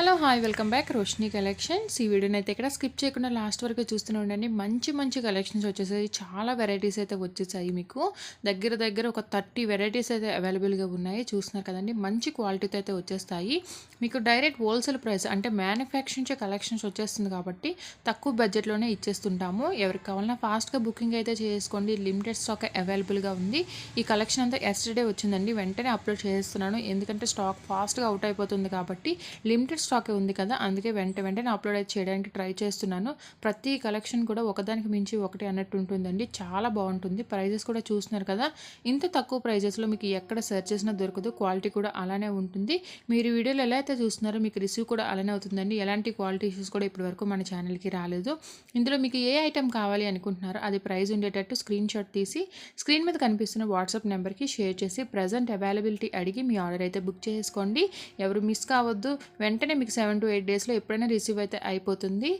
Hello hi welcome back. Roshini collections ఈ వీడియోని అయితే ఇక్కడ స్కిప్ చేయకుండా లాస్ట్ వరకు చూస్తూనే ఉండండి. మంచి మంచి కలెక్షన్స్ వచ్చేసాయి. చాలా వెరైటీస్ అయితే వచ్చేసాయి మీకు. దగ్గర దగ్గర ఒక థర్టీ వెరైటీస్ అయితే అవైలబుల్గా ఉన్నాయి. చూస్తున్నారు కదండి మంచి క్వాలిటీతో అయితే వచ్చేస్తాయి. మీకు డైరెక్ట్ హోల్సేల్ ప్రైస్ అంటే మ్యానుఫ్యాక్చరించే కలెక్షన్స్ వచ్చేస్తుంది కాబట్టి తక్కువ బడ్జెట్లోనే ఇచ్చేస్తుంటాము. ఎవరికి కావాలన్నా ఫాస్ట్గా బుకింగ్ అయితే చేసుకోండి. లిమిటెడ్ స్టాక్ అవైలబుల్గా ఉంది. ఈ కలెక్షన్ అంతా ఎస్టర్డే వచ్చిందండి. వెంటనే అప్లోడ్ చేస్తున్నాను. ఎందుకంటే స్టాక్ ఫాస్ట్గా అవుట్ అయిపోతుంది కాబట్టి లిమిటెడ్ స్టాకే ఉంది కదా అందుకే వెంట వెంటనే అప్లోడ్ చేయడానికి ట్రై చేస్తున్నాను. ప్రతి కలెక్షన్ కూడా ఒకదానికి మించి ఒకటి అన్నట్టు ఉంటుందండి. చాలా బాగుంటుంది. ప్రైజెస్ కూడా చూస్తున్నారు కదా. ఇంత తక్కువ ప్రైజెస్లో మీకు ఎక్కడ సెర్చ్ చేసినా దొరకదు. క్వాలిటీ కూడా అలానే ఉంటుంది. మీరు వీడియోలో ఎలా అయితే చూస్తున్నారో మీకు రిసీవ్ కూడా అలానే అవుతుందండి. ఎలాంటి క్వాలిటీ ఇష్యూస్ కూడా ఇప్పటివరకు మన ఛానల్కి రాలేదు. ఇందులో మీకు ఏ ఐటెం కావాలి అనుకుంటున్నారో అది ప్రైస్ ఉండేటట్టు స్క్రీన్ షాట్ తీసి స్క్రీన్ మీద కనిపిస్తున్న వాట్సాప్ నెంబర్కి షేర్ చేసి ప్రజెంట్ అవైలబిలిటీ అడిగి మీ ఆర్డర్ అయితే బుక్ చేసుకోండి. ఎవరు మిస్ కావద్దు. వెంటనే మీకు సెవెన్ టు ఎయిట్ డేస్లో ఎప్పుడైనా రిసీవ్ అయితే అయిపోతుంది.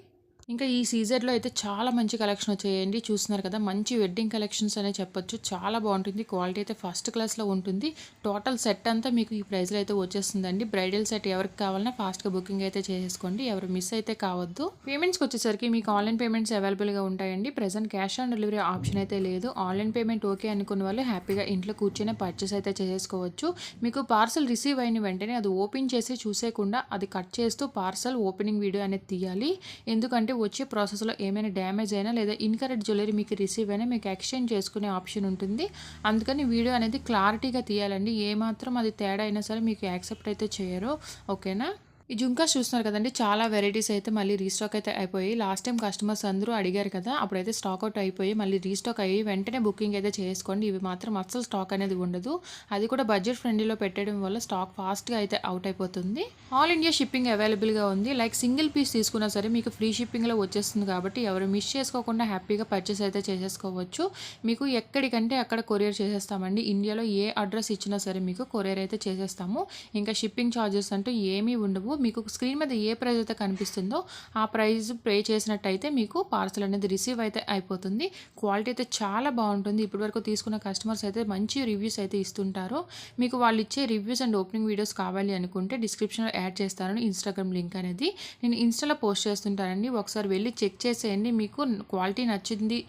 ఇంకా ఈ సీజన్లో అయితే చాలా మంచి కలెక్షన్ వచ్చాయండి. చూస్తున్నారు కదా మంచి వెడ్డింగ్ కలెక్షన్స్ అనే చెప్పొచ్చు. చాలా బాగుంటుంది. క్వాలిటీ అయితే ఫస్ట్ క్లాస్లో ఉంటుంది. టోటల్ సెట్ అంతా మీకు ఈ ప్రైస్లో అయితే వచ్చేస్తుందండి. బ్రైడల్ సెట్ ఎవరికి కావాలన్నా ఫాస్ట్గా బుకింగ్ అయితే చేసేసుకోండి ఎవరు మిస్ అయితే కావద్దు. పేమెంట్స్కి వచ్చేసరికి మీకు ఆన్లైన్ పేమెంట్స్ అవైలబుల్గా ఉంటాయండి. Present cash on delivery option అయితే లేదు. ఆన్లైన్ పేమెంట్ ఓకే అనుకున్న వాళ్ళు హ్యాపీగా ఇంట్లో కూర్చొని పర్చేస్ అయితే చేసేసుకోవచ్చు మీకు పార్సల్ రిసీవ్ అయిన వెంటనే అది ఓపెన్ చేసి చూసేయకుండా అది కట్ చేస్తూ పార్సల్ ఓపెనింగ్ వీడియో అనేది తీయాలి. ఎందుకంటే వచ్చే ప్రాసెస్లో ఏమైనా డ్యామేజ్ అయినా లేదా ఇన్కరెక్ట్ జ్యువెలరీ మీకు రిసీవ్ అయినా మీకు ఎక్స్చేంజ్ చేసుకునే ఆప్షన్ ఉంటుంది. అందుకని వీడియో అనేది క్లారిటీగా తీయాలండి. ఏమాత్రం అది తేడా అయినా సరే మీకు యాక్సెప్ట్ అయితే చేయరు. ఓకేనా? ఈ జుంకాస్ చూస్తున్నారు కదండి చాలా వెరైటీస్ అయితే మళ్ళీ రీస్టాక్ అయితే అయిపోయి లాస్ట్ టైం కస్టమర్స్ అందరూ అడిగారు కదా అప్పుడైతే స్టాక్ అవుట్ అయిపోయి మళ్ళీ రీస్టాక్ అయ్యి వెంటనే బుకింగ్ అయితే చేసుకోండి. ఇవి మాత్రం అస్సలు స్టాక్ అనేది ఉండదు. అది కూడా బడ్జెట్ ఫ్రెండ్లీలో పెట్టడం వల్ల స్టాక్ ఫాస్ట్గా అయితే అవుట్ అయిపోతుంది. ఆల్ ఇండియా షిప్పింగ్ అవైలబుల్గా ఉంది. లైక్ సింగిల్ పీస్ తీసుకున్నా సరే మీకు ఫ్రీ షిప్పింగ్లో వచ్చేస్తుంది కాబట్టి ఎవరు మిస్ చేసుకోకుండా హ్యాపీగా పర్చేస్ అయితే చేసేసుకోవచ్చు. మీకు ఎక్కడికంటే అక్కడ కొరియర్ చేసేస్తామండి. ఇండియాలో ఏ అడ్రస్ ఇచ్చినా సరే మీకు కొరియర్ అయితే చేసేస్తాము. ఇంకా షిప్పింగ్ ఛార్జెస్ అంటూ ఏమీ ఉండవు. మీకు స్క్రీన్ మీద ఏ ప్రైజ్ అయితే కనిపిస్తుందో ఆ ప్రైజ్ పే చేసినట్టయితే మీకు పార్సల్ అనేది రిసీవ్ అయితే అయిపోతుంది. క్వాలిటీ అయితే చాలా బాగుంటుంది. ఇప్పటివరకు తీసుకున్న కస్టమర్స్ అయితే మంచి రివ్యూస్ అయితే ఇస్తుంటారు. మీకు వాళ్ళు ఇచ్చే రివ్యూస్ అండ్ ఓపెనింగ్ వీడియోస్ కావాలి అనుకుంటే డిస్క్రిప్షన్లో యాడ్ చేస్తాను ఇన్స్టాగ్రామ్ లింక్ అనేది. నేను ఇన్స్టాలో పోస్ట్ చేస్తుంటానండి. ఒకసారి వెళ్ళి చెక్ చేసేయండి. మీకు క్వాలిటీ నచ్చింది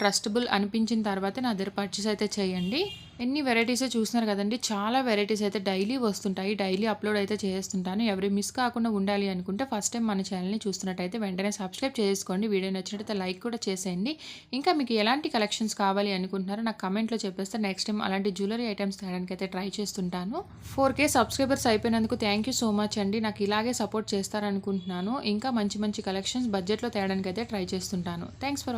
ట్రస్టబుల్ అనిపించిన తర్వాతే నా దగ్గర పర్చేస్ అయితే చేయండి. ఎన్ని వెరైటీస్ చూస్తున్నారు కదండి. చాలా వెరైటీస్ అయితే డైలీ వస్తుంటాయి. డైలీ అప్లోడ్ అయితే చేస్తుంటాను ఎవరి మిస్ కాకుండా ఉండాలి అనుకుంటే ఫస్ట్ టైం మన ఛానల్ని చూస్తున్నట్టయితే వెంటనే సబ్స్క్రైబ్ చేసుకోండి. వీడియో నచ్చినట్టయితే లైక్ కూడా చేసేయండి. ఇంకా మీకు ఎలాంటి కలెక్షన్స్ కావాలి అనుకుంటున్నారో నాకు కమెంట్లో చెప్పేస్తే నెక్స్ట్ టైం అలాంటి జ్యువెలరీ ఐటమ్స్ తేడానికి అయితే ట్రై చేస్తుంటాను. ఫోర్ కే సబ్స్క్రైబర్స్ అయిపోయినందుకు థ్యాంక్ యూ సో మచ్ అండి. నాకు ఇలాగే సపోర్ట్ చేస్తారనుకుంటున్నాను. ఇంకా మంచి మంచి కలెక్షన్స్ బడ్జెట్లో తేడానికి అయితే ట్రై చేస్తుంటాను. Thanks for